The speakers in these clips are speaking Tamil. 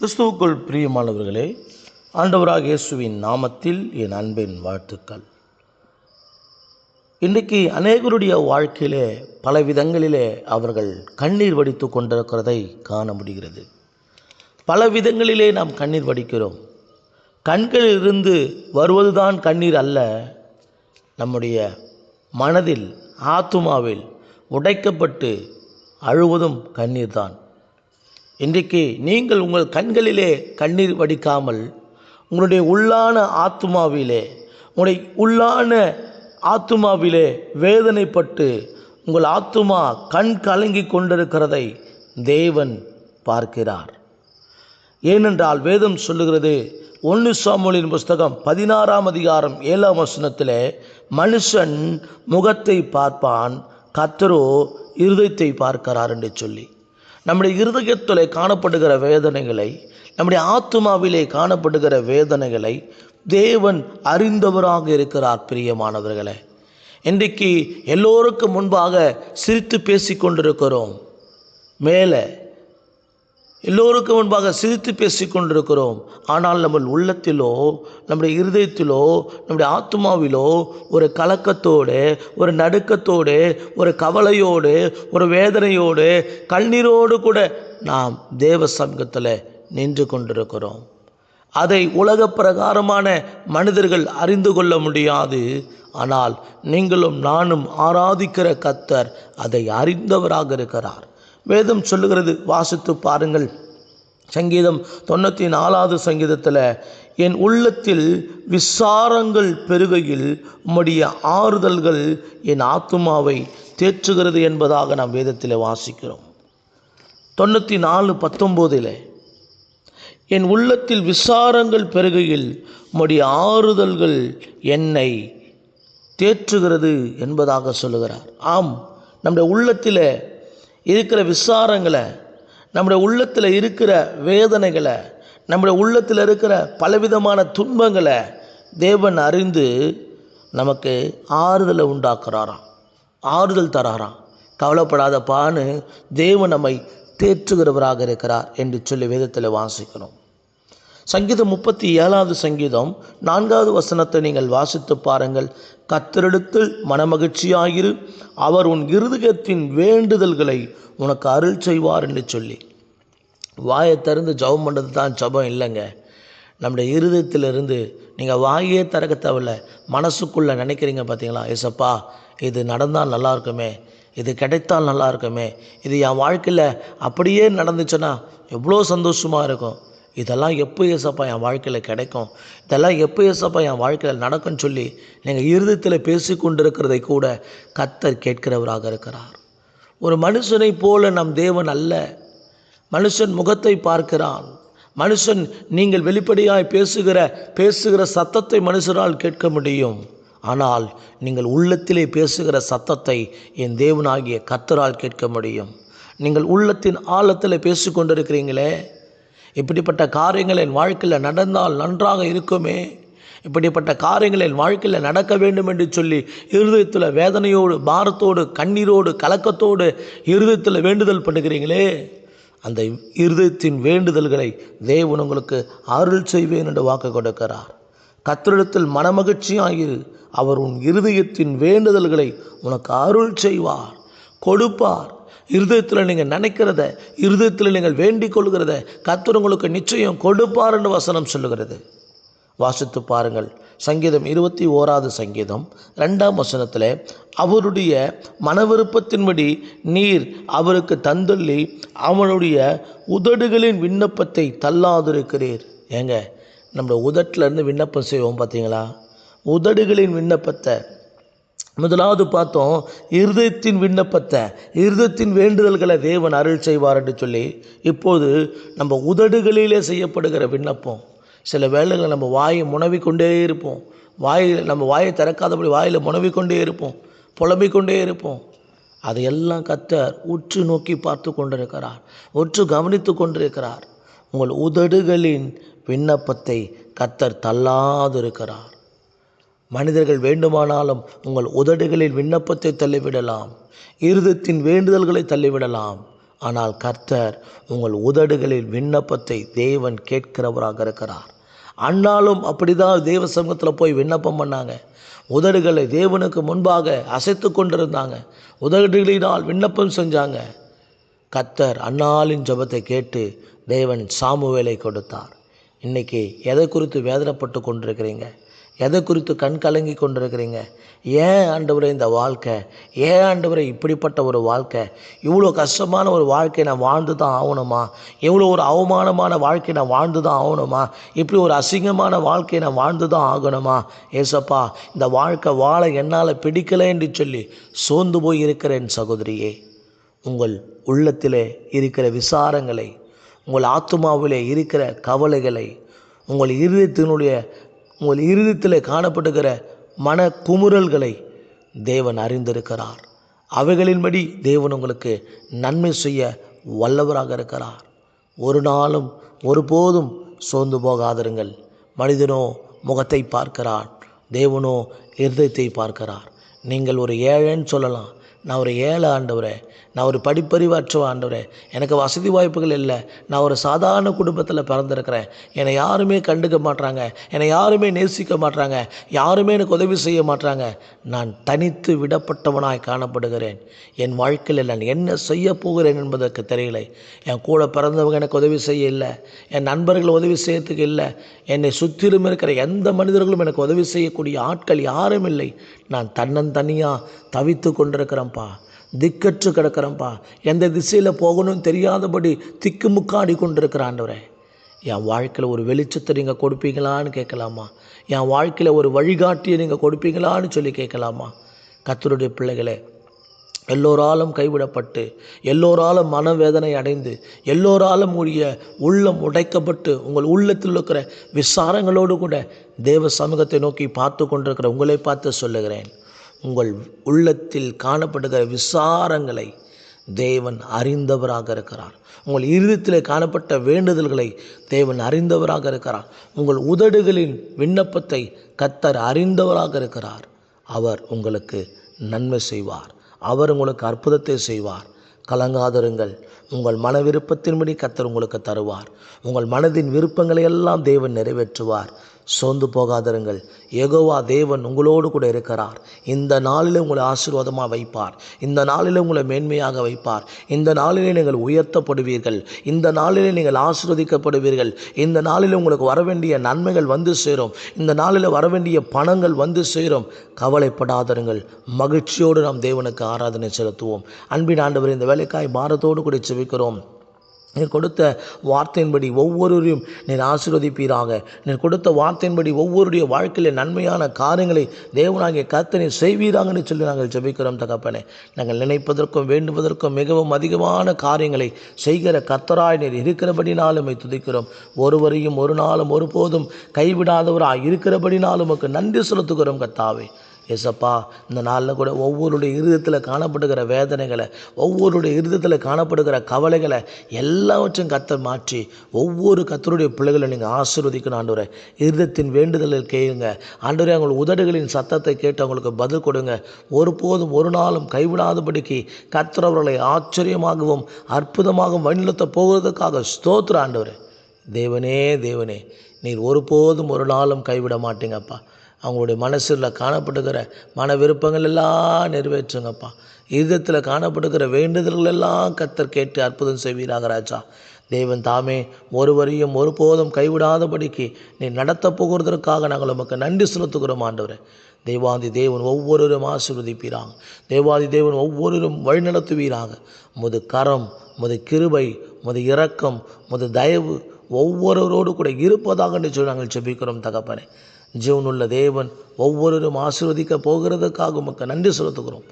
கிறிஸ்துவுக்குள் பிரியமானவர்களே ஆண்டவராக இயேசுவின் நாமத்தில் என் அன்பின் வாழ்த்துக்கள். இன்றைக்கு அநேகருடைய வாழ்க்கையிலே பல விதங்களிலே அவர்கள் கண்ணீர் வடித்து கொண்டிருக்கிறதை காண முடிகிறது. பல விதங்களிலே நாம் கண்ணீர் வடிக்கிறோம். கண்களிலிருந்து வருவதுதான் கண்ணீர் அல்ல. நம்முடைய மனதில் ஆத்துமாவில் உடைக்கப்பட்டு அழுவதும் கண்ணீர் தான் இன்றைக்கு நீங்கள் உங்கள் கண்களிலே கண்ணீர் வடிக்காமல் உங்களுடைய உள்ளான ஆத்துமாவிலே உங்களுடைய உள்ளான ஆத்துமாவிலே வேதனைப்பட்டு உங்கள் ஆத்துமா கண் கலங்கி கொண்டிருக்கிறதை தேவன் பார்க்கிறார். ஏனென்றால் வேதம் சொல்லுகிறது ஒன்று சாமுவேலின் புஸ்தகம் பதினாறாம் அதிகாரம் ஏழாம் வசனத்தில் மனுஷன் முகத்தை பார்ப்பான் கத்தரோ இருதயத்தை பார்க்கிறார் என்று சொல்லி. நம்முடைய இருதயத்தில் காணப்படுகிற வேதனைகளை நம்முடைய ஆத்துமாவிலே காணப்படுகிற வேதனைகளை தேவன் அறிந்தவராக இருக்கிறார் பிரியமானவர்களே. இன்றைக்கு எல்லோருக்கும் முன்பாக சிரித்து பேசி கொண்டிருக்கிறோம் மேலே எல்லோருக்கும் முன்பாக சிரித்து பேசி கொண்டிருக்கிறோம். ஆனால் நம்ம உள்ளத்திலோ நம்முடைய இருதயத்திலோ நம்முடைய ஆத்மாவிலோ ஒரு கலக்கத்தோடு ஒரு நடுக்கத்தோடு ஒரு கவலையோடு ஒரு வேதனையோடு கண்ணீரோடு கூட நாம் தேவ சமூகத்தில் நின்று கொண்டிருக்கிறோம். அதை உலக பிரகாரமான மனிதர்கள் அறிந்து கொள்ள முடியாது. ஆனால் நீங்களும் நானும் ஆராதிக்கிற கத்தர் அதை அறிந்தவராக இருக்கிறார். வேதம் சொல்லுகிறது. வாசித்து பாருங்கள். சங்கீதம் தொண்ணூற்றி நாலாவது சங்கீதத்தில் என் உள்ளத்தில் விசாரங்கள் பெருகையில் உம்முடைய ஆறுதல்கள் என் ஆத்துமாவை தேற்றுகிறது என்பதாக நாம் வேதத்தில் வாசிக்கிறோம். தொண்ணூற்றி நாலு பத்தொம்போதில் என் உள்ளத்தில் விசாரங்கள் பெருகையில் உம்முடைய ஆறுதல்கள் என்னை தேற்றுகிறது என்பதாக சொல்லுகிறார். ஆம் நம்முடைய உள்ளத்தில் இருக்கிற விசாரங்களை நம்முடைய உள்ளத்தில் இருக்கிற வேதனைகளை நம்முடைய உள்ளத்தில் இருக்கிற பலவிதமான துன்பங்களை தேவன் அறிந்து நமக்கு ஆறுதலை உண்டாக்குறாராம். ஆறுதல் தராராம். கவலைப்படாதப்பான்னு தேவன் நம்மை தேற்றுகிறவராக இருக்கிறார் என்று சொல்லி வேதத்தில் வாசிக்கிறோம் சங்கீதம் முப்பத்தி ஏழாவது சங்கீதம் நான்காவது வசனத்தை நீங்கள் வாசித்து பாருங்கள். கத்தரெடுத்தில் மனமகிழ்ச்சியாயிரு அவர் உன் இருதயத்தின் வேண்டுதல்களை உனக்கு அருள் செய்வார் என்று சொல்லி. வாயை திறந்து ஜபம் பண்ணுறது தான் ஜபம் இல்லைங்க. நம்முடைய இருதயத்திலிருந்து நீங்கள் வாயே திறக்க தேவையில்ல. மனசுக்குள்ளே நினைக்கிறீங்க பார்த்தீங்களா ஏசப்பா இது நடந்தால் நல்லா இருக்குமே. இது கிடைத்தால் நல்லா இருக்குமே. இது என் வாழ்க்கையில் அப்படியே நடந்துச்சுன்னா எவ்வளோ சந்தோஷமாக இருக்கும். இதெல்லாம் எப்போ ஏசப்பா என் வாழ்க்கையில் கிடைக்கும்? இதெல்லாம் எப்போ ஏசப்பா என் வாழ்க்கையில் நடக்கும்னு சொல்லி நீங்கள் இருதயத்தில் பேசி கொண்டிருக்கிறதை கூட கத்தர் கேட்கிறவராக இருக்கிறார். ஒரு மனுஷனை போல நம் தேவன் அல்ல. மனுஷன் முகத்தை பார்க்கிறான். மனுஷன் நீங்கள் வெளிப்படையாய் பேசுகிற பேசுகிற சத்தத்தை மனுஷரால் கேட்க முடியும். ஆனால் நீங்கள் உள்ளத்திலே பேசுகிற சத்தத்தை என் தேவனாகிய கத்தரால் கேட்க முடியும். நீங்கள் உள்ளத்தின் ஆழத்தில் பேசிக்கொண்டிருக்கிறீங்களே இப்படிப்பட்ட காரியங்கள் என் வாழ்க்கையில் நடந்தால் நன்றாக இருக்குமே. இப்படிப்பட்ட காரியங்கள் என் வாழ்க்கையில் நடக்க வேண்டும் என்று சொல்லி இருதயத்தில் வேதனையோடு பாரத்தோடு கண்ணீரோடு கலக்கத்தோடு இருதயத்தில் வேண்டுதல் பண்ணுகிறீங்களே. அந்த இருதயத்தின் வேண்டுதல்களை தேவன் உங்களுக்கு அருள் செய்வேன் என்று வாக்கு கொடுக்கிறார். கத்திரிடத்தில் மனமகிழ்ச்சியாயிரு. அவர் உன் இருதயத்தின் வேண்டுதல்களை உனக்கு அருள் செய்வார் கொடுப்பார். இருதயத்தில் நீங்கள் நினைக்கிறத இருதயத்தில் நீங்கள் வேண்டிக் கொள்கிறத கத்தர் உங்களுக்கு நிச்சயம் கொடுப்பார் என்று வசனம் சொல்லுகிறது. வாசித்து பாருங்கள். சங்கீதம் இருபத்தி ஓராவது சங்கீதம் ரெண்டாம் வசனத்தில் அவருடைய மனவிருப்பத்தின்படி நீர் அவருக்கு தந்துள்ளி அவனுடைய உதடுகளின் விண்ணப்பத்தை தள்ளாதிருக்கிறீர். ஏங்க நம்ம உதட்டிலேருந்து விண்ணப்பம் செய்வோம் பார்த்தீங்களா உதடுகளின் விண்ணப்பத்தை முதலாவது பார்த்தோம் இருதயத்தின் விண்ணப்பத்தை இருதயத்தின் வேண்டுதல்களை தேவன் அருள் செய்வார் என்று சொல்லி இப்போது நம்ம உதடுகளிலே செய்யப்படுகிற விண்ணப்பம். சில வேளைகளில் நம்ம வாயை முனவிக்கொண்டே இருப்போம். வாயில் நம்ம வாயை திறக்காதபடி வாயில் முனவிக்கொண்டே இருப்போம். புலம்பிக்கொண்டே இருப்போம். அதையெல்லாம் கத்தர் உற்று நோக்கி பார்த்து கொண்டிருக்கிறார். உற்று கவனித்து கொண்டிருக்கிறார். உங்கள் உதடுகளின் விண்ணப்பத்தை கத்தர் தள்ளாதிருக்கிறார். மனிதர்கள் வேண்டுமானாலும் உங்கள் உதடுகளில் விண்ணப்பத்தை தள்ளிவிடலாம் இருதத்தின் வேண்டுதல்களை தள்ளிவிடலாம். ஆனால் கர்த்தர் உங்கள் உதடுகளில் விண்ணப்பத்தை தேவன் கேட்கிறவராக இருக்கிறார். அண்ணாலும் அப்படிதான் தேவ சமூகத்தில் போய் விண்ணப்பம் பண்ணாங்க. உதடுகளை தேவனுக்கு முன்பாக அசைத்து கொண்டிருந்தாங்க. உதடுகளினால் விண்ணப்பம் செஞ்சாங்க. கத்தர் அன்னாலின் ஜபத்தை கேட்டு தேவன் சாமுவேலை கொடுத்தார். இன்றைக்கி எதை குறித்து வேதனைப்பட்டு கொண்டிருக்கிறீங்க? எதை குறித்து கண் கலங்கி கொண்டிருக்கிறீங்க? ஏன் ஆண்டவரை இந்த வாழ்க்கை? ஏன் ஆண்டவரை இப்படிப்பட்ட ஒரு வாழ்க்கை? இவ்வளோ கஷ்டமான ஒரு வாழ்க்கை நான் வாழ்ந்து தான் ஆகணுமா? இவ்வளோ ஒரு அவமானமான வாழ்க்கை நான் வாழ்ந்து தான் ஆகணுமா? இப்படி ஒரு அசிங்கமான வாழ்க்கை நான் வாழ்ந்து தான் ஆகணுமா? ஏசப்பா இந்த வாழ்க்கை வாழ என்னால் பிடிக்கலை என்று சொல்லி சோர்ந்து போய் இருக்கிறேன் சகோதரியே. உங்கள் உள்ளத்திலே இருக்கிற விசாரங்களை உங்கள் ஆத்மாவிலே இருக்கிற கவலைகளை உங்கள் இருதயத்தினுடைய உங்கள் இருதயத்தில் காணப்படுகிற மன குமுறல்களை தேவன் அறிந்திருக்கிறார். அவைகளின்படி தேவன் உங்களுக்கு நன்மை செய்ய வல்லவராக இருக்கிறார். ஒரு நாளும் ஒருபோதும் சோர்ந்து போகாதிருங்கள். மனிதனோ முகத்தை பார்க்கிறான். தேவனோ இருதயத்தை பார்க்கிறார். நீங்கள் ஒரு ஏழைன்னு சொல்லலாம். நான் ஒரு ஏழை ஆண்டவரே நான் ஒரு படிப்பறிவற்ற ஆண்டவரே எனக்கு வசதி வாய்ப்புகள் இல்லை. நான் ஒரு சாதாரண குடும்பத்தில் பிறந்திருக்கிறேன். என்னை யாருமே கண்டுக்க மாட்றாங்க. என்னை யாருமே நேசிக்க மாட்றாங்க. யாருமே எனக்கு உதவி செய்ய மாட்றாங்க. நான் தனித்து விடப்பட்டவனாய் காணப்படுகிறேன். என் வாழ்க்கையில் நான் என்ன செய்ய போகிறேன் என்பதற்கு தெரியல. என் கூட பிறந்தவங்க எனக்கு உதவி செய்ய இல்லை. என் நண்பர்கள் உதவி செய்யறதுக்கு இல்லை. என்னை சுற்றிலும் இருக்கிற எந்த மனிதர்களும் எனக்கு உதவி செய்யக்கூடிய ஆட்கள் யாரும் இல்லை. நான் தன்னந்தனியாக தவித்து கொண்டிருக்கிறேன்ப்பா. திக்கற்று கிடக்கிறேன்ப்பா. எந்த திசையில் போகணும்னு தெரியாதபடி திக்குமுக்காடி கொண்டிருக்கிற ஆண்டவரே. என் வாழ்க்கையில் ஒரு வெளிச்சத்தை நீங்கள் கொடுப்பீங்களான்னு கேட்கலாமா? என் வாழ்க்கையில் ஒரு வழிகாட்டியை நீங்கள் கொடுப்பீங்களான்னு சொல்லி கேட்கலாமா? கத்தருடைய பிள்ளைகளே எல்லோராலும் கைவிடப்பட்டு எல்லோராலும் மனவேதனை அடைந்து எல்லோராலும் உடைய உள்ளம் உடைக்கப்பட்டு உங்கள் உள்ளத்தில் இருக்கிற விசாரங்களோடு கூட தேவ சமூகத்தை நோக்கி பார்த்து கொண்டிருக்கிற உங்களை பார்த்து சொல்லுகிறேன். உங்கள் உள்ளத்தில் காணப்படுகிற விசாரங்களை தேவன் அறிந்தவராக இருக்கிறார். உங்கள் இருதயத்தில் காணப்பட்ட வேண்டுதல்களை தேவன் அறிந்தவராக இருக்கிறார். உங்கள் உதடுகளின் விண்ணப்பத்தை கத்தர் அறிந்தவராக இருக்கிறார். அவர் உங்களுக்கு நன்மை செய்வார். அவர் உங்களுக்கு அற்புதத்தை செய்வார். கலங்காதிருங்கள். உங்கள் மன விருப்பத்தின்படி கத்தர் உங்களுக்கு தருவார். உங்கள் மனதின் விருப்பங்களை எல்லாம் தேவன் நிறைவேற்றுவார். சோர்ந்து போகாதிருங்கள். எகோவா தேவன் உங்களோடு கூட இருக்கிறார். இந்த நாளில் உங்களை ஆசீர்வாதமாக வைப்பார். இந்த நாளில் உங்களை மேன்மையாக வைப்பார். இந்த நாளிலே நீங்கள் உயர்த்தப்படுவீர்கள். இந்த நாளிலே நீங்கள் ஆசீர்வதிக்கப்படுவீர்கள். இந்த நாளில் உங்களுக்கு வர வேண்டிய நன்மைகள் வந்து சேரும். இந்த நாளில் வர வேண்டிய பணங்கள் வந்து சேரும். கவலைப்படாதிருங்கள். மகிழ்ச்சியோடு நாம் தேவனுக்கு ஆராதனை செலுத்துவோம். அன்பின் ஆண்டவர் இந்த வேலைக்காய் பாரத்தோடு கூட செவிக்கிறோம் நீர் கொடுத்த வார்த்தையின்படி ஒவ்வொருவரையும் நீர் ஆசீர்வதிப்பீராக. நீர் கொடுத்த வார்த்தையின்படி ஒவ்வொருடைய வாழ்க்கையில் நன்மையான காரியங்களை தேவனாகிய கர்த்தனை செய்வீராங்கன்னு சொல்லி நாங்கள் ஜெபிக்கிறோம் தகப்பனே. நாங்கள் நினைப்பதற்கும் வேண்டுவதற்கும் மிகவும் அதிகமான காரியங்களை செய்கிற கர்த்தராய் நீர் இருக்கிறபடினாலும் துதிக்கிறோம். ஒருவரையும் ஒரு நாளும் ஒருபோதும் கைவிடாதவராக இருக்கிறபடினாலும் உமக்கு நன்றி செலுத்துகிறோம் கத்தாவே எசப்பா இந்த நாளில் கூட ஒவ்வொருடைய இருதயத்தில் காணப்படுகிற வேதனைகளை ஒவ்வொருடைய இருதயத்தில் காணப்படுகிற கவலைகளை எல்லாவற்றையும் கத்த மாற்றி ஒவ்வொரு கத்தருடைய பிள்ளைகளை நீங்கள் ஆசீர்வதிக்கணும் ஆண்டவரை. இருதத்தின் வேண்டுதலில் கேளுங்க. ஆண்டவரே அவங்க உதடுகளின் சத்தத்தை கேட்டு அவங்களுக்கு பதில் கொடுங்க. ஒருபோதும் ஒரு நாளும் கைவிடாதபடிக்கு கத்தர் அவர்களை ஆச்சரியமாகவும் அற்புதமாகவும் வழிநடத்த போவதற்காக ஸ்தோத்திர ஆண்டவரே. தேவனே தேவனே. நீர் ஒருபோதும் ஒரு நாளும் கைவிட மாட்டீங்கப்பா. அவங்களுடைய மனசில் காணப்படுகிற மன விருப்பங்கள் எல்லாம் நிறைவேற்றுங்கப்பா. இதயத்தில் காணப்படுகிற வேண்டுதல்கள் எல்லாம் கத்தர் கேட்டு அற்புதம் செய்வீராக ராஜா. தேவன் தாமே ஒருவரையும் ஒருபோதும் கைவிடாதபடிக்கு நீ நடத்த போகிறதற்காக நாங்கள் உமக்கு நன்றி செலுத்துகிறோம் ஆண்டவரே. தேவாதி தேவன் ஒவ்வொருவரும் ஆசீர்வதிப்பீராக. தேவாதி தேவன் ஒவ்வொருவரும் வழிநடத்துவீராக. முது கரம் முது கிருபை முது இரக்கம் முது தயவு ஒவ்வொருவரோடு கூட இருப்பதாக என்று சொல்லி நாங்கள் செபிக்கிறோம் தகப்பனே. ஜீவனுள்ள தேவன் ஒவ்வொருவரும் ஆசீர்வதிக்க போகிறதுக்காக உமக்கு நன்றி செலுத்துகிறோம்.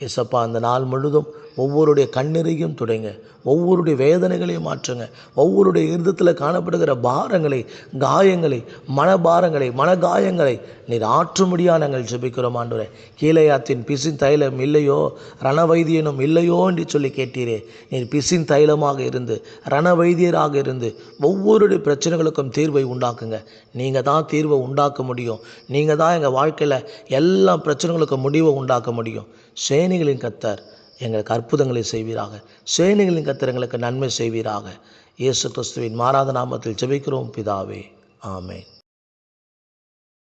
இசப்பா அந்த நாள் முழுதும் ஒவ்வொருடைய கண்ணீரையும் துடைங்க ஒவ்வொருடைய வேதனைகளையும் மாற்றுங்க ஒவ்வொருடைய இருதத்தில் காணப்படுகிற பாரங்களை காயங்களை மனபாரங்களை மனகாயங்களை நீர் ஆற்றும்படியாக நாங்கள் ஜெபிக்கிறோம் ஆண்டுரை கீழையாத்தின் பிசின் தைலம் இல்லையோ ரணவைத்தியனும் இல்லையோ என்று சொல்லி கேட்டீரே. நீர் பிசின் தைலமாக இருந்து ரணவைத்தியராக இருந்து ஒவ்வொருடைய பிரச்சனைகளுக்கும் தீர்வை உண்டாக்குங்க. நீங்கள் தான் தீர்வை உண்டாக்க முடியும். நீங்கள் தான் எங்கள் வாழ்க்கையில் எல்லா பிரச்சனைகளுக்கும் முடிவை உண்டாக்க முடியும். சேனைகளின் கத்தர் எங்களுக்கு அற்புதங்களை செய்வீராக. சேனைகளின் கத்தர் எங்களுக்கு நன்மை செய்வீராக. இயேசு கிறிஸ்துவின் மாறாத நாமத்தில் ஜெபிக்கிறோம் பிதாவே. ஆமேன்.